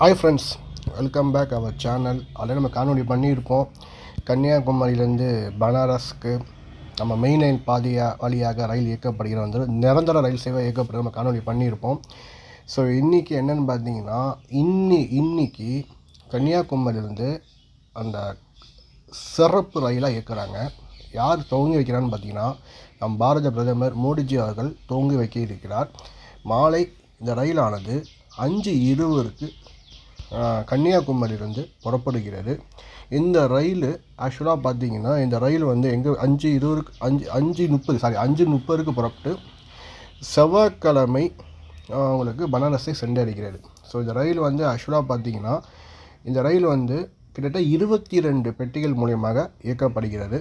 Hi friends welcome back our channel அதில் நம்ம காணொலி பண்ணியிருப்போம். கன்னியாகுமரியிலேருந்து பனாரஸ்க்கு நம்ம மெயின் லைன் பாதையாக வழியாக ரயில் இயக்கப்படுகிற வந்து நிரந்தர ரயில் சேவை இயக்கப்படுகிற நம்ம காணொலி பண்ணியிருப்போம். ஸோ இன்றைக்கி என்னென்னு பார்த்தீங்கன்னா இன்னி இன்னைக்கு கன்னியாகுமரியிலேருந்து அந்த சிறப்பு ரயிலாக இயக்குறாங்க. யார் துவங்கி வைக்கிறான்னு பார்த்தீங்கன்னா நம் பாரத பிரதமர் மோடிஜி அவர்கள் துவங்கி வைக்க இருக்கிறார். மாலை இந்த ரயிலானது அஞ்சு இருபதுக்கு கன்னியாகுமரியிலிருந்து புறப்படுகிறது. இந்த ரயில் ஆக்சுவலாக பார்த்தீங்கன்னா இந்த ரயில் வந்து எங்கே அஞ்சு இருபதுக்கு அஞ்சு அஞ்சு முப்பது சாரி அஞ்சு முப்பதுக்கு புறப்பட்டு செவ்வாய்க்கிழமை அவங்களுக்கு உங்களுக்கு பனாரஸை சென்றடைகிறது. ஸோ இந்த ரயில் வந்து ஆக்சுவலாக பார்த்தீங்கன்னா இந்த ரயில் வந்து கிட்டத்தட்ட இருபத்தி ரெண்டு பெட்டிகள் மூலியமாக இயக்கப்படுகிறது.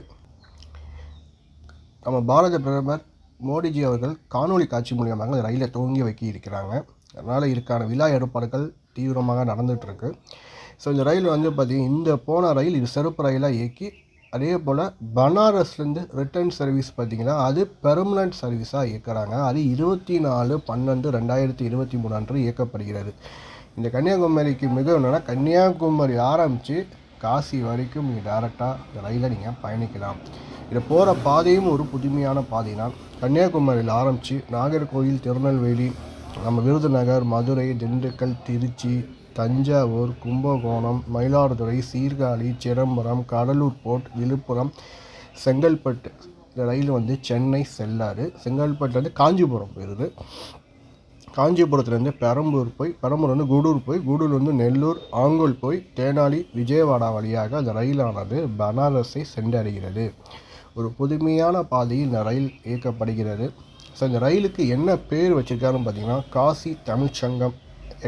நம்ம பாரத பிரதமர் மோடிஜி அவர்கள் காணொலி காட்சி மூலியமாக இந்த ரயிலை துவங்கி வைக்க இருக்கிறாங்க. அதனால் இதுக்கான விழா ஏற்பாடுகள் தீவிரமாக நடந்துகிட்ருக்கு. ஸோ இந்த ரயில் வந்து பார்த்திங்கன்னா இந்த போன ரயில் இது சிறப்பு ரயிலாக இயக்கி அதே போல் பனாரஸ்லேருந்து ரிட்டர்ன் சர்வீஸ் பார்த்திங்கன்னா அது பெர்மனண்ட் சர்வீஸாக இயக்கிறாங்க. அது இருபத்தி நாலு பன்னெண்டு ரெண்டாயிரத்தி இருபத்தி மூணு அன்று இயக்கப்படுகிறது. இந்த கன்னியாகுமரிக்கு மிக என்னென்னா கன்னியாகுமரி ஆரம்பித்து காசி வரைக்கும் நீங்கள் டேரெக்டாக இந்த ரயிலில் நீங்கள் பயணிக்கலாம். இதில் போகிற பாதையும் ஒரு புதுமையான பாதை தான் கன்னியாகுமரியில் ஆரம்பித்து நாகர்கோவில் திருநெல்வேலி நம்ம விருதுநகர் மதுரை திண்டுக்கல் திருச்சி தஞ்சாவூர் கும்பகோணம் மயிலாடுதுறை சீர்காழி சிதம்பரம் கடலூர் போர்ட் விழுப்புரம் செங்கல்பட்டு இந்த ரயில் வந்து சென்னை செல்லாறு. செங்கல்பட்டுலேருந்து காஞ்சிபுரம் போயிடுது காஞ்சிபுரத்துலேருந்து பெரம்பூர் போய் பெரம்பூர் வந்து கூடூர் போய் குடூர்லேருந்து நெல்லூர் ஆங்கோல் போய் தேனாலி விஜயவாடா வழியாக அந்த ரயிலானது பனாரஸை சென்றடைகிறது. ஒரு புதுமையான பாதையில் இந்த ரயில் இயக்கப்படுகிறது. ஸோ இந்த ரயிலுக்கு என்ன பேர் வச்சுருக்காருன்னு பார்த்தீங்கன்னா காசி தமிழ்ச்சங்கம்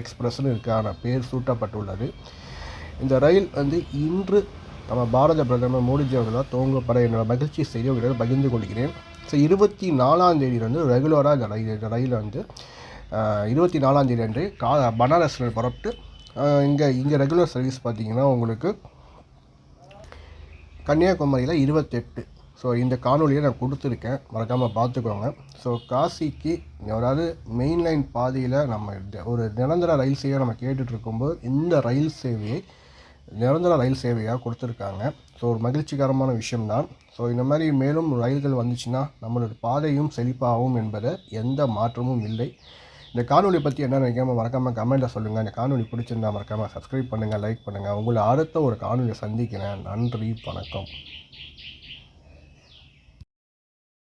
எக்ஸ்பிரஸ்னு இருக்கான பேர் சூட்டப்பட்டுள்ளது. இந்த ரயில் வந்து இன்று நம்ம பாரத பிரதமர் மோடிஜி அவர்களால் துவங்கப்பட என்னோட மகிழ்ச்சி செய்தி உங்களிடம் பகிர்ந்து கொள்கிறேன். ஸோ இருபத்தி நாலாம் வந்து ரெகுலராக இந்த ரயில் இந்த ரயில் வந்து இருபத்தி நாலாம் தேதி அன்று கா பனாரஸில் புறப்பட்டு இங்கே இங்கே ரெகுலர் சர்வீஸ் பார்த்தீங்கன்னா உங்களுக்கு கன்னியாகுமரியில் இருபத்தெட்டு. ஸோ இந்த காணொலியை நான் கொடுத்துருக்கேன். மறக்காமல் பார்த்துக்கோங்க. ஸோ காசிக்கு அதாவது மெயின் லைன் பாதையில் நம்ம ஒரு நிரந்தர ரயில் சேவையை நம்ம கேட்டுட்டு இருக்கும்போது இந்த ரயில் சேவையை நிரந்தர ரயில் சேவையாக கொடுத்துருக்காங்க. ஸோ ஒரு மகிழ்ச்சிகரமான விஷயம்தான். ஸோ இந்த மாதிரி மேலும் ரயில்கள் வந்துச்சுன்னா நம்மளோட பாதையும் செழிப்பாகும் என்பதை எந்த மாற்றமும் இல்லை. இந்த காணொலி பற்றி என்ன நினைக்காமல் மறக்காமல் கமெண்ட்டில் சொல்லுங்கள் இந்த காணொலி பிடிச்சிருந்தா மறக்காமல் சப்ஸ்கிரைப் பண்ணுங்கள் லைக் பண்ணுங்கள் உங்களை அடுத்த ஒரு காணொலியை சந்திக்கிறேன். நன்றி வணக்கம்.